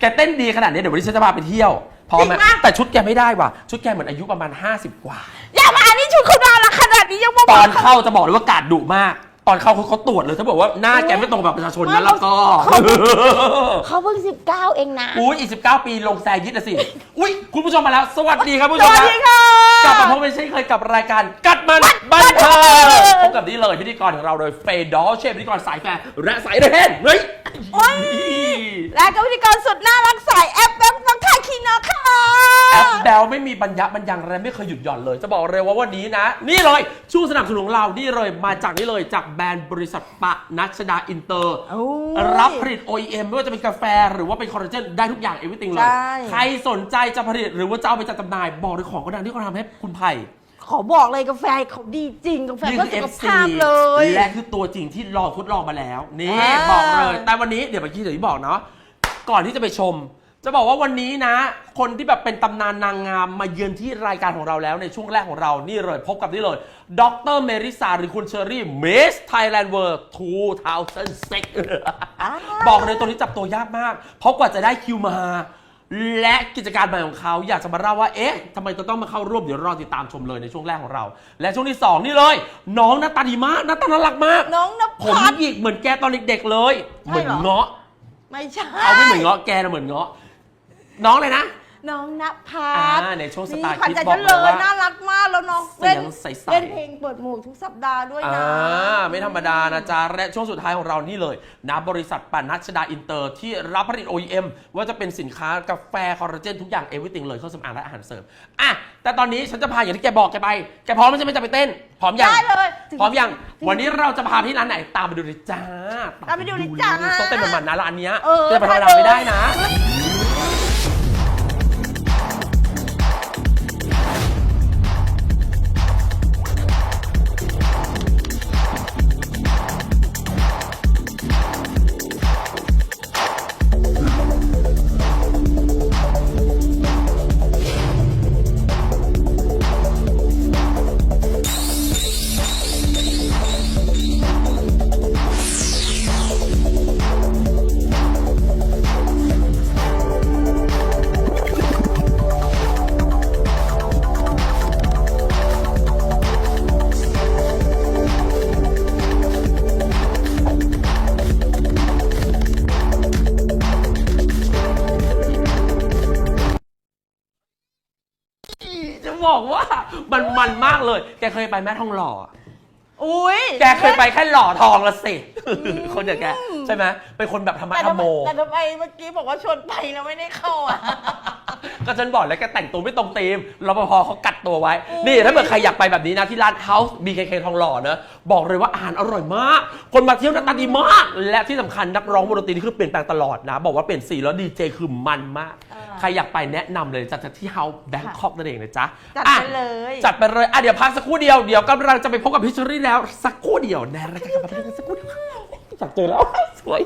แกเต้นดีขนาดนี้เดี๋ยววันนี้ฉันจะพาไปเที่ยวพร้อมไหมจริงปะ แต่ชุดแกไม่ได้ว่ะ ชุดแกเหมือนอายุประมาณ 50 กว่า อย่ามาอันนี้ชุดเขาน่ารักขนาดนี้ยังมาตบออนกเข้าจะบอกเลยว่ากาดดุมาก ตอนเข้าเขาเขาตรวจเลยถ้าบอกว่าหน้าแกไม่ตรงกับประชาชนนะแล้วก็เขาเพิ่งสิบเก้าเองนะอุ้ยอีก19 ปีลงแซยิดนะสิ อุ้ยคุณผู้ชมมาแล้ว สวัสดีครับผู้สชมวัสนะดีค่ะ กลับมาพบกันเช่นเคยกับรายการกัดมันบันเทิงพบ กับนี่เลยพิธีกรของเราโดยเฟย์ดอลเชฟพิธีกรสายแฟร์และสายเรนเฮ้ยโอ๊ยและก็พิธีกรสุดน่ารักสายแอปแป๊บฟังค่าคีนาค่ะแอปแบลไม่มีบรรยะบรรยังและไม่เคยหยุดหย่อนเลย จะบอกเลยว่าวันนี้นะ นี่เลยช่วงสนับสนุนของเรานี่เลยมาจากนี่เลยจากแบรนด์บริษัทปะนัชดาอินเตอร์โอ้ยรับผลิต OEM ไม่ว่าจะเป็นกาแฟหรือว่าเป็นคอลลาเจนได้ทุกอย่างเอวิติงเลยใช่ใครสนใจจะผลิตหรือว่าจะเอาไปจัดจำหน่ายบอกเลยของก็ดังที่เขาทำให้คุณไผ่ ขอบอกเลยกาแฟเขาดีจริงกาแฟนี่เพื่อคือสุข FC ภาพเลย และคือตัวจริงที่ลองทดลองมาแล้ว นี่อ่า บอกเลย แต่วันนี้เดี๋ยวเมื่อกี้เดี๋ยวที่บอกเนาะก่อนที่จะไปชม จะบอกว่าวันนี้นะ คนที่แบบเป็นตำนานนางงามมาเยือนที่รายการของเราแล้วในช่วงแรกของเรานี่เลยพบกับนี่เลยดรเมริสาหรือคุณเชอรี่เมสไทยแลนด์เวิร์2006 บอกเลยตัวนี้จับตัวยากมาก เพราะกว่าจะได้คิวมา และกิจการใหม่ของเขาอยากจะมาเล่าว่า เอ๊ะทำไมจะต้องมาเข้าร่วมเดี๋ยวรอติดตามชมเลยในช่วงแรกของเรา และช่วงที่ 2 นี่เลย น้องหน้าตาดีมากหน้าตาน่ารักมาก น้องนผมภัส หยิกเหมือนแกตอนเด็กๆเลย ใช่เหมือนเหรอ เงาะไม่ใช่เอาไม่เหมือนเงาะแกนะเหมือนเงาะน้องเลยนะ น้องนภัสอ่าในช่วงสตาร์ขวัญคิดใจบอกฉันเลเลยยว่า น่ารักมากแล้วน้อง เสีเล่ยนงใสๆ เล่นเพลงเปิดหมวกทุกสัปดาห์ด้วยอ่านะไม่ธรรมดานะจ๊ะ และช่วงสุดท้ายของเรานี่เลยนะบริษัทปานัชดาอินเตอร์ที่รับผลิต OEM ว่าจะเป็นสินค้ากาแฟคอลลาเจนทุกอย่างเอ r y วิติงเลยเครื่องสำอางและอาหารเสริมอะแต่ตอนนี้ฉันจะพาอย่างที่แกบอกแกไป แกพร้อมไหมจะไม่จะไปเต้น พร้อมยังได้เลยพร้อมยังวันนี้เราจะพาไปที่ร้านไหนตามไปดูเลยจ้าตามไปดูเลยจ้า ต้องเต้นมันๆนะร้านเนี้ยเออจะไปธรรมดาได้เลยไม่ได้นะจะ บอกว่ามันมันมากเลย แกเคยไปแม่ทองหล่ออะอุ้ยแกเคยไปแค่หล่อทองละสิ คนอย่างแกใช่ไหมเป็นคนแบบธรรมะแต่ธรรทำมไมโม แต่ทำไมเมื่อกี้บอกว่าชวนไปแล้วไม่ได้เข้าอะ ก็ฉันบอกแล้วแกแต่งตัวไม่ตรงธีมรปภเขากัดตัวไว้นี่ถ้าเกิดใครอยากไปแบบนี้นะ ที่ร้าน House BKK ทองหล่อเนอะบอกเลยว่าอาหารอร่อยมาก คนมาเที่ยวหน้าตาดีมาก และที่สำคัญนักร้องวงดนตรีนี่คือเปลี่ยนแปลงตลอดนะ บอกว่าเปลี่ยนสีแล้วดีเจคือมันมากอ่า ใครอยากไปแนะนำเลยจัดที่ House Bangkok นั่นเองนะจ๊ะจัดอะไปเลยจัดไปเลยอะเดี๋ยวพักสักครู่เดียวเดี๋ยวกำลังจะไปพบกับพิชชี่แล้วสักครู่เดียวในรายการกับพักสักครู่เดียวอยากเจอแล้วสวย